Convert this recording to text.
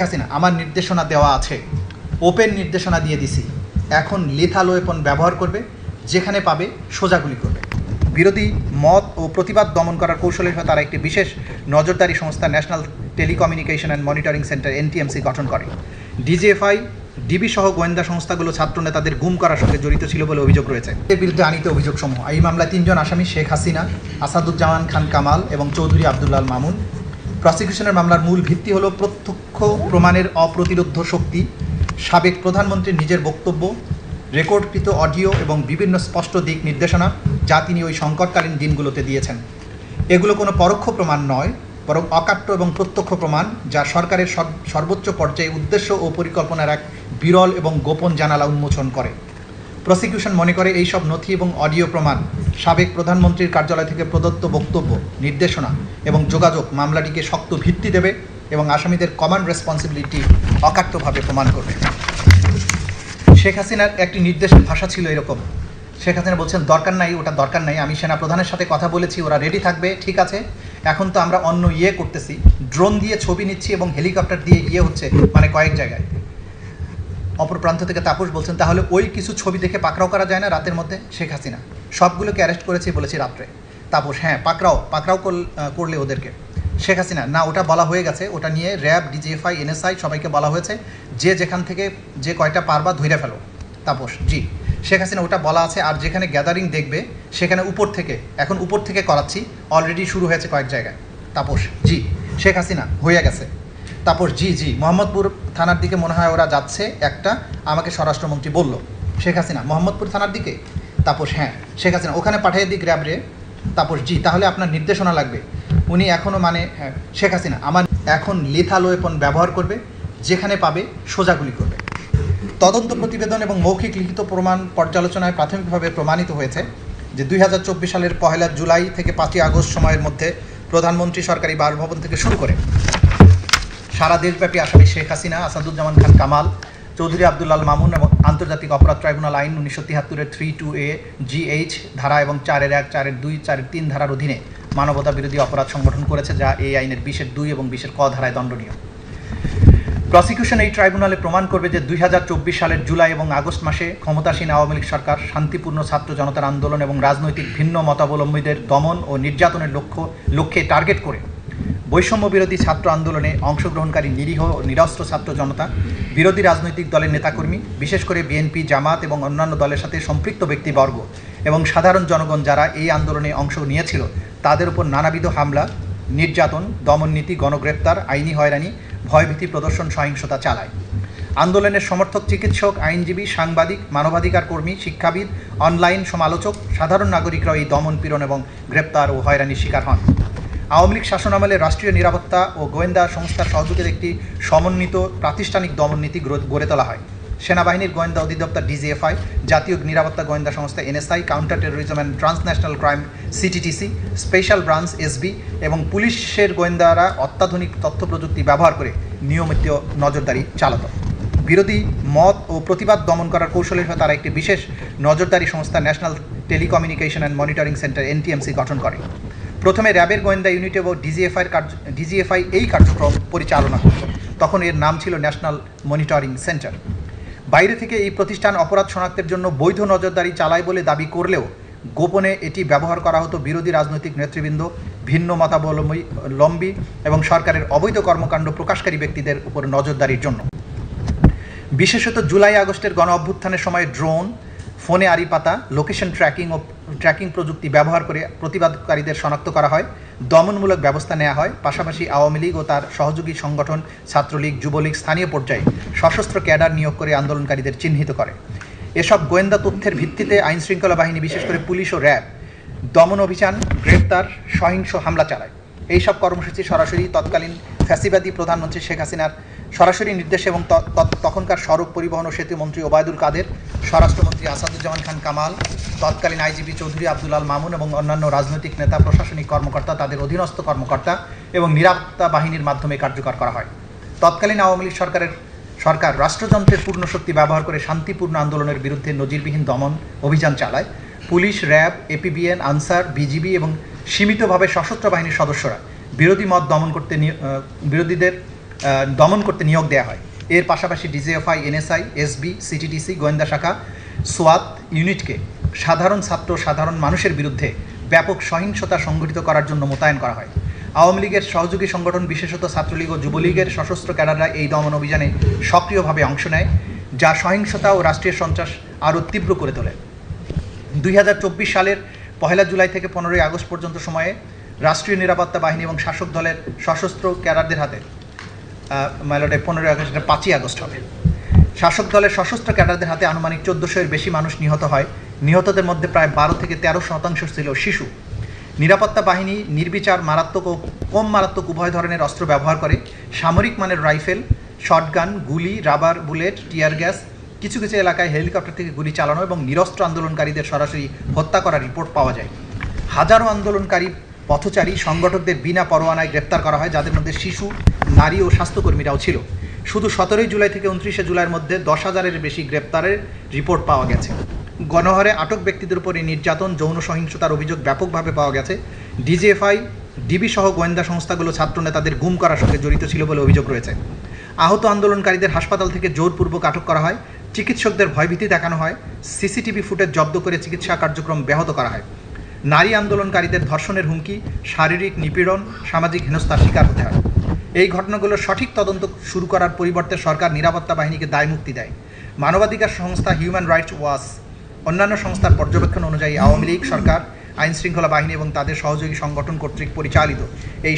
হাসিনা, আমার নির্দেশনা দেওয়া আছে। ওপেন নির্দেশনা দিয়ে দিছি। এখন লিথাল ওয়েপন ব্যবহার করবে, যেখানে পাবে সোজাগুলি করবে। বিরোধী মত ও প্রতিবাদ দমন করার কৌশলের হয়ে তারা একটি বিশেষ নজরদারি সংস্থা national telecommunication and monitoring centre NTMC গঠন করে। ডিজিএফআই ডিবি সহ গোয়েন্দা সংস্থাগুলো ছাত্র নেতাদের গুম করার সঙ্গে জড়িত ছিল বলে অভিযোগ রয়েছে। এর বিরুদ্ধে আনিত অভিযোগ সমূহ এই মামলায় তিনজন আসামি, শেখ হাসিনা, আসাদুজ্জামান খান কামাল এবং চৌধুরী আবদুল্লাল মামুন। প্রসিকিউশনের মামলার মূল ভিত্তি হলো প্রত্যক্ষ প্রমাণের অপ্রতিরোধ শক্তি, সাবেক প্রধানমন্ত্রীর নিজের বক্তব্য, রেকর্ডকৃত অডিও এবং বিভিন্ন স্পষ্ট দিক নির্দেশনা যা তিনি ওই সংকটকালীন দিনগুলোতে দিয়েছেন। এগুলো কোনো পরোক্ষ প্রমাণ নয়, বরং অকাট্য এবং প্রত্যক্ষ প্রমাণ যা সরকারের সর্বোচ্চ পর্যায়ে উদ্দেশ্য ও পরিকল্পনার এক বিরল এবং গোপন জানালা উন্মোচন করে। প্রসিকিউশন মনে করে এই সব নথি এবং অডিও প্রমাণ, সাবেক প্রধানমন্ত্রীর কার্যালয় থেকে প্রদত্ত বক্তব্য, নির্দেশনা এবং যোগাযোগ মামলাটিকে শক্ত ভিত্তি দেবে এবং আসামিদের কমন রেসপন্সিবিলিটি অকাট্যভাবে প্রমাণ করবে। শেখ হাসিনার একটি নির্দেশের ভাষা ছিল এরকম। শেখ হাসিনা বলছেন, দরকার নাই, ওটা দরকার নাই, আমি সেনা প্রধানের সাথে কথা বলেছি, ওরা রেডি থাকবে, ঠিক আছে। এখন তো আমরা অন্য ইয়ে করতেছি ড্রোন দিয়ে ছবি নিচ্ছি এবং হেলিকপ্টার দিয়ে ইয়ে হচ্ছে মানে কয়েক জায়গায়। অপর প্রান্ত থেকে তাপস বলছেন, তাহলে ওই কিছু ছবি দেখে পাকড়াও করা যায় না রাতের মধ্যে? শেখ হাসিনা, সবগুলোকে অ্যারেস্ট করেছি বলেছি রাত্রে। তাপস হ্যাঁ পাকড়াও পাকড়াও করল- ওদেরকে। শেখ হাসিনা, না, ওটা বলা হয়ে গেছে, ওটা নিয়ে র্যাব, ডিজিএফআই, এনএসআই সবাইকে বলা হয়েছে, যে যেখান থেকে যে কয়টা পারবা ধইরে ফেলো। তাপস, জি, শেখ হাসিনা, ওটা বলা আছে, আর যেখানে গ্যাদারিং দেখবে, সেখানে উপর থেকে, এখন উপর থেকে করাচ্ছি অলরেডি শুরু হয়েছে কয়েক জায়গায়। তাপস, জি, শেখ হাসিনা হয়ে গেছে। তাপস, জি জি, মোহাম্মদপুর থানার দিকে মনে হয় ওরা যাচ্ছে, একটা আমাকে স্বরাষ্ট্রমন্ত্রী বলল, শেখ হাসিনা, মোহাম্মদপুর থানার দিকে? তাপস হ্যাঁ শেখ হাসিনা, ওখানে পাঠিয়ে দিক র্যাবরে তাপস, জি, তাহলে আপনার নির্দেশনা লাগবে। উনি এখনও মানে হ্যাঁ শেখ হাসিনা, আমার এখন লিথাল ওয়েপন ব্যবহার করবে, যেখানে পাবে সোজাগুলি করবে। তদন্ত প্রতিবেদন এবং মৌখিক লিখিত প্রমাণ পর্যালোচনায় প্রাথমিকভাবে প্রমাণিত হয়েছে যে দুই হাজার চব্বিশ সালের পহেলা জুলাই থেকে পাঁচই আগস্ট সময়ের মধ্যে প্রধানমন্ত্রী সরকারি বাসভবন থেকে শুরু করে সারা দেশব্যাপী আসামি শেখ হাসিনা, আসাদুজ্জামান খান কামাল, চৌধুরী আবদুল্লাল মামুন এবং আন্তর্জাতিক অপরাধ ট্রাইব্যুনাল আইন উনিশশো তিয়াত্তরের থ্রি টু এ জিএইচ ধারা এবং চারের এক, চারের দুই, চারের তিন ধারার অধীনে মানবতা বিরোধী অপরাধ সংগঠন করেছে, যা এই আইনের বিশের দুই এবং বিশের ক ধারায় দণ্ডনীয়। প্রসিকিউশন এই ট্রাইব্যুনালে প্রমাণ করবে যে দুই হাজার চব্বিশ সালের জুলাই এবং আগস্ট মাসে ক্ষমতাসীন আওয়ামী লীগ সরকার শান্তিপূর্ণ ছাত্র জনতার আন্দোলন এবং রাজনৈতিক ভিন্ন মতাবলম্বীদের দমন ও নির্যাতনের লক্ষ্য, লক্ষ্যে টার্গেট করে বৈষম্য বিরোধী ছাত্র আন্দোলনে অংশগ্রহণকারী নিরীহ ও নিরস্ত্র ছাত্র জনতা, বিরোধী রাজনৈতিক দলের নেতাকর্মী, বিশেষ করে বিএনপি, জামাত এবং অন্যান্য দলের সাথে সম্পৃক্ত ব্যক্তিবর্গ এবং সাধারণ জনগণ যারা এই আন্দোলনে অংশ নিয়েছিল, তাদের উপর নানাবিধ হামলা, নির্যাতন দমননীতি গণগ্রেপ্তার, আইনি হয়রানি, ভয়ভীতি প্রদর্শন, সহিংসতা চালায়। আন্দোলনের সমর্থক চিকিৎসক, আইনজীবী, সাংবাদিক, মানবাধিকার কর্মী, শিক্ষাবিদ, অনলাইন সমালোচক, সাধারণ নাগরিকরাও এই দমন পীড়ন এবং গ্রেপ্তার ও হয়রানির শিকার হন। আওয়ামী লীগ শাসন আমলে রাষ্ট্রীয় নিরাপত্তা ও গোয়েন্দা সংস্থার সহযোগিতায় একটি সমন্বিত প্রাতিষ্ঠানিক দমননীতি গ্রো- গড়ে তোলা হয়। সেনাবাহিনীর গোয়েন্দা অধিদপ্তর ডিজিএফআই, জাতীয় নিরাপত্তা গোয়েন্দা সংস্থা NSI counter terrorism and transnational crime CTTC, special branch SB এবং পুলিশের গোয়েন্দারা অত্যাধুনিক তথ্য প্রযুক্তি ব্যবহার করে নিয়মিত নজরদারি চালাত। বিরোধী মত ও প্রতিবাদ দমন করার কৌশলের হয়ে তারা একটি বিশেষ নজরদারি সংস্থা national telecommunication and monitoring centre NTMC গঠন করে। প্রথমে র্যাবের গোয়েন্দা ইউনিট এবং ডিজিএফআইয়ের কার্য, ডিজিএফআই এই কার্যক্রম পরিচালনা করত তখন এর নাম ছিল ন্যাশনাল মনিটরিং সেন্টার। বাইরে থেকে এই প্রতিষ্ঠান অপরাধ শনাক্তের জন্য বৈধ নজরদারি চালায় বলে দাবি করলেও গোপনে এটি ব্যবহার করা হতো বিরোধী রাজনৈতিক নেতৃবৃন্দ, ভিন্ন মতাবলম্বী, লম্বী এবং সরকারের অবৈধ কর্মকাণ্ড প্রকাশকারী ব্যক্তিদের উপর নজরদারির জন্য। বিশেষত জুলাই আগস্টের গণ অভ্যুত্থানের সময় ড্রোন ফোনে আড়ি পাতা লোকেশন ট্র্যাকিং ও ট্র্যাকিং প্রযুক্তি ব্যবহার করে প্রতিবাদকারীদের শনাক্ত করা হয়, দমনমূলক ব্যবস্থা নেওয়া হয়, পাশাপাশি আওয়ামী লীগ ও তার সহযোগী সংগঠন, ছাত্রলীগ, যুবলীগ স্থানীয় পর্যায়ে সশস্ত্র ক্যাডার নিয়োগ করে আন্দোলনকারীদের চিহ্নিত করে। এসব গোয়েন্দা তথ্যের ভিত্তিতে আইনশৃঙ্খলা বাহিনী, বিশেষ করে পুলিশ ও র্যাব, দমন অভিযান, গ্রেপ্তার, সহিংস হামলা চালায়। এইসব কর্মসূচি সরাসরি তৎকালীন ফ্যাসিবাদী প্রধানমন্ত্রী শেখ হাসিনার সরাসরি নির্দেশ এবং তখনকার সড়ক পরিবহন ও সেতু মন্ত্রী ওবায়দুল কাদের, স্বরাষ্ট্রমন্ত্রী আসাদুজ্জামান খান কামাল, তৎকালীন আইজিপি চৌধুরী আব্দুলাল মামুন এবং অন্যান্য রাজনৈতিক নেতা, প্রশাসনিক কর্মকর্তা, তাদের অধীনস্থ কর্মকর্তা এবং নিরাপত্তা বাহিনীর মাধ্যমে কার্যকর করা হয়। তৎকালীন আওয়ামী লীগ সরকারের সরকার রাষ্ট্রযন্ত্রের পূর্ণ শক্তি ব্যবহার করে শান্তিপূর্ণ আন্দোলনের বিরুদ্ধে নজিরবিহীন দমন অভিযান চালায়। Police, RAB APBN Ansar BGB এবং সীমিতভাবে সশস্ত্র বাহিনীর সদস্যরা। বিরোধী মত দমন করতে বিরোধীদের দমন করতে নিয়োগ দেওয়া হয়। এর পাশাপাশি ডিজিএফআই, এনএসআই, এসবি, সিটিডিসি, গোয়েন্দা শাখা, সোয়াত ইউনিটকে সাধারণ ছাত্র, সাধারণ মানুষের বিরুদ্ধে ব্যাপক সহিংসতা সংঘটিত করার জন্য মোতায়েন করা হয়। আওয়ামী লীগের সহযোগী সংগঠন, বিশেষত ছাত্রলীগ ও যুবলীগের সশস্ত্র ক্যাডাররা এই দমন অভিযানে সক্রিয়ভাবে অংশ নেয়, যা সহিংসতা ও রাষ্ট্রীয় সন্ত্রাস আরও তীব্র করে তোলে। দুই হাজার চব্বিশ সালের পহেলা জুলাই থেকে পনেরোই আগস্ট পর্যন্ত সময়ে রাষ্ট্রীয় নিরাপত্তা বাহিনী এবং শাসক দলের সশস্ত্র ক্যাডারদের হাতে মাইলটে পনেরোই আগস্ট, এটা পাঁচই আগস্ট হবে। শাসক দলের সশস্ত্র ক্যাডারদের হাতে আনুমানিক চোদ্দোশো এর বেশি মানুষ নিহত হয়। নিহতদের মধ্যে প্রায় বারো থেকে তেরো শতাংশ ছিল শিশু। নিরাপত্তা বাহিনী নির্বিচার, মারাত্মক ও কম মারাত্মক উভয় ধরনের অস্ত্র ব্যবহার করে। সামরিক মানের রাইফেল, শটগান, গুলি, রাবার, বুলেট, টিয়ার গ্যাস, কিছু কিছু এলাকায় হেলিকপ্টার থেকে গুলি চালানো এবং নিরস্ত্র আন্দোলনকারীদের সরাসরি হত্যা করার রিপোর্ট পাওয়া যায়। হাজারো আন্দোলনকারী পথচারী সংগঠকদের বিনা পরোয়ানায় গ্রেপ্তার করা হয়, যাদের মধ্যে শিশু, নারী ও স্বাস্থ্যকর্মীরাও ছিল। শুধু সতেরোই জুলাই থেকে উনত্রিশে জুলাইয়ের মধ্যে দশ হাজারের বেশি গ্রেপ্তারের রিপোর্ট পাওয়া গেছে। গণহারে আটক ব্যক্তিদের উপর নির্যাতন, যৌন সহিংসতার অভিযোগ ব্যাপকভাবে পাওয়া গেছে। ডিজিএফআই, ডিবি সহ গোয়েন্দা সংস্থাগুলো ছাত্রনেতাদের গুম করার সঙ্গে জড়িত ছিল বলে অভিযোগ রয়েছে। আহত আন্দোলনকারীদের হাসপাতাল থেকে জোরপূর্বক আটক করা হয়। চিকিৎসকদের ভয়ভীতি দেখানো হয়। সিসিটিভি ফুটেজ জব্দ করে চিকিৎসা কার্যক্রম ব্যাহত করা হয়। নারী আন্দোলনকারীদের ধর্ষণের হুমকি, শারীরিক নিপীড়ন, সামাজিক হেনস্থার শিকার হতে হয়। এই ঘটনাগুলো সঠিক তদন্ত শুরু করার পরিবর্তে সরকার নিরাপত্তা বাহিনীকে দায়মুক্তি দেয়। মানবাধিকার সংস্থা হিউম্যান রাইটস ওয়াচ অন্যান্য সংস্থার পর্যবেক্ষণ অনুযায়ী আওয়ামী লীগ সরকার, আইনশৃঙ্খলা বাহিনী এবং তাদের সহযোগী সংগঠন কর্তৃক পরিচালিত এই